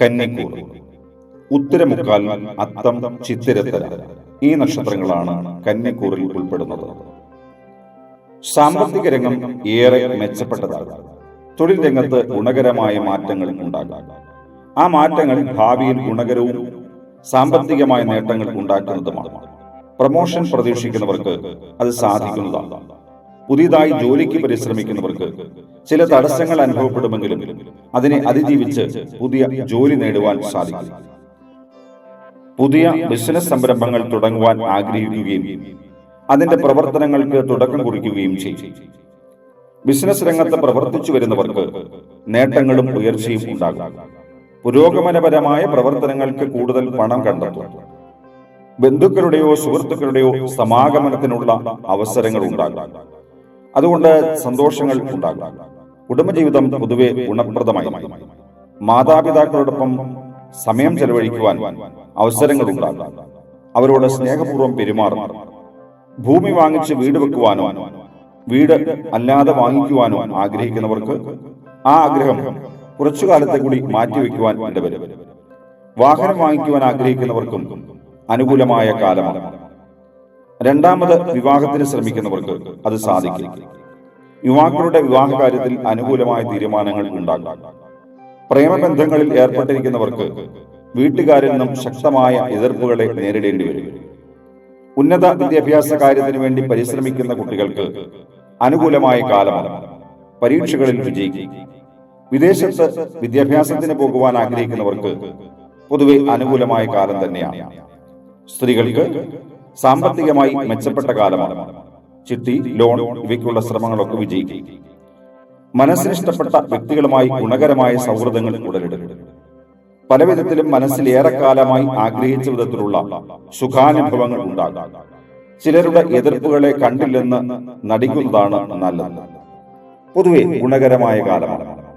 കന്നിക്കൂർ ഉത്തരമുക്കാൽ അത്തം ചിത്തിരത്തര. ഈ നക്ഷത്രങ്ങളാണ് കന്നിക്കൂറിൽ ഉൾപ്പെടുന്നത്. സാമ്പത്തിക രംഗം ഏറെ മെച്ചപ്പെട്ടതാകാം തൊഴിൽ രംഗത്ത് ഗുണകരമായ മാറ്റങ്ങൾ ഉണ്ടാകാം. ആ മാറ്റങ്ങൾ ഭാവിയിൽ ഗുണകരവും സാമ്പത്തികമായ നേട്ടങ്ങൾ ഉണ്ടാക്കുന്നതുമാണ്. പ്രമോഷൻ പ്രതീക്ഷിക്കുന്നവർക്ക് അത് സാധിക്കുന്നതാണ്. പുതിയതായി ജോലിക്ക് പരിശ്രമിക്കുന്നവർക്ക് ചില തടസ്സങ്ങൾ അനുഭവപ്പെടുമെങ്കിലും അതിനെ അതിജീവിച്ച് പുതിയ ജോലി നേടുവാൻ സാധിക്കും. പുതിയ ബിസിനസ് സംരംഭങ്ങൾ തുടങ്ങുവാൻ ആഗ്രഹിക്കുകയും അതിന്റെ പ്രവർത്തനങ്ങൾക്ക് തുടക്കം കുറിക്കുകയും ചെയ്യും. ബിസിനസ് രംഗത്ത് പ്രവർത്തിച്ചു വരുന്നവർക്ക് നേട്ടങ്ങളും ഉയർച്ചയും ഉണ്ടാകും. പുരോഗമനപരമായ പ്രവർത്തനങ്ങൾക്ക് കൂടുതൽ പണം കണ്ടെത്തും. ബന്ധുക്കളുടെയോ സുഹൃത്തുക്കളുടെയോ സമാഗമനത്തിനുള്ള അവസരങ്ങൾ ഉണ്ടാകും. അതുകൊണ്ട് സന്തോഷങ്ങൾ ഉണ്ടാകും. കുടുംബജീവിതം പൊതുവെ ഗുണപ്രദമായി മാതാപിതാക്കളോടൊപ്പം സമയം ചെലവഴിക്കുവാൻ അവസരങ്ങൾ ഉണ്ടാകും. അവരോട് സ്നേഹപൂർവം പെരുമാറും. ഭൂമി വാങ്ങിച്ച് വീട് വെക്കുവാനോ വീട് അല്ലാതെ വാങ്ങിക്കുവാനോ ആഗ്രഹിക്കുന്നവർക്ക് ആ ആഗ്രഹം കുറച്ചു കാലത്തെ കൂടി മാറ്റിവെക്കുവാൻ ഇടവരും. വാഹനം വാങ്ങിക്കുവാൻ ആഗ്രഹിക്കുന്നവർക്കും അനുകൂലമായ കാലമാണ്. രണ്ടാമത് വിവാഹത്തിന് ശ്രമിക്കുന്നവർക്ക് അത് സാധിക്കും. യുവാക്കളുടെ വിവാഹ കാര്യത്തിൽ അനുകൂലമായ തീരുമാനങ്ങൾ ഉണ്ടാകും പ്രേമബന്ധങ്ങളിൽ ഏർപ്പെട്ടിരിക്കുന്നവർക്ക് വീട്ടുകാരിൽ നിന്നും ശക്തമായ എതിർപ്പുകളെ നേരിടേണ്ടി വരും. ഉന്നത വിദ്യാഭ്യാസ കാര്യത്തിന് വേണ്ടി പരിശ്രമിക്കുന്ന കുട്ടികൾക്ക് അനുകൂലമായ കാലമാണ്. പരീക്ഷകളിൽ വിജയിക്കും. വിദേശത്ത് വിദ്യാഭ്യാസത്തിന് പോകുവാൻ ആഗ്രഹിക്കുന്നവർക്ക് പൊതുവെ അനുകൂലമായ കാലം തന്നെയാണ്. സ്ത്രീകൾക്ക് സാമ്പത്തികമായി മെച്ചപ്പെട്ട കാലമാണ്. ചിട്ടി ലോൺ ഇവയ്ക്കുള്ള ശ്രമങ്ങളൊക്കെ വിജയിക്കും. മനസ്സിനിഷ്ടപ്പെട്ട വ്യക്തികളുമായി ഗുണകരമായ സൗഹൃദങ്ങൾ ഉടലെടുക്കും. പല വിധത്തിലും മനസ്സിൽ ഏറെക്കാലമായി ആഗ്രഹിച്ച വിധത്തിലുള്ള സുഖാനുഭവങ്ങൾ ഉണ്ടാകും. ചിലരുടെ എതിർപ്പുകളെ കണ്ടില്ലെന്ന് നടിക്കുന്നതാണ് നല്ലത്. പൊതുവെ ഗുണകരമായ കാലമാണ്.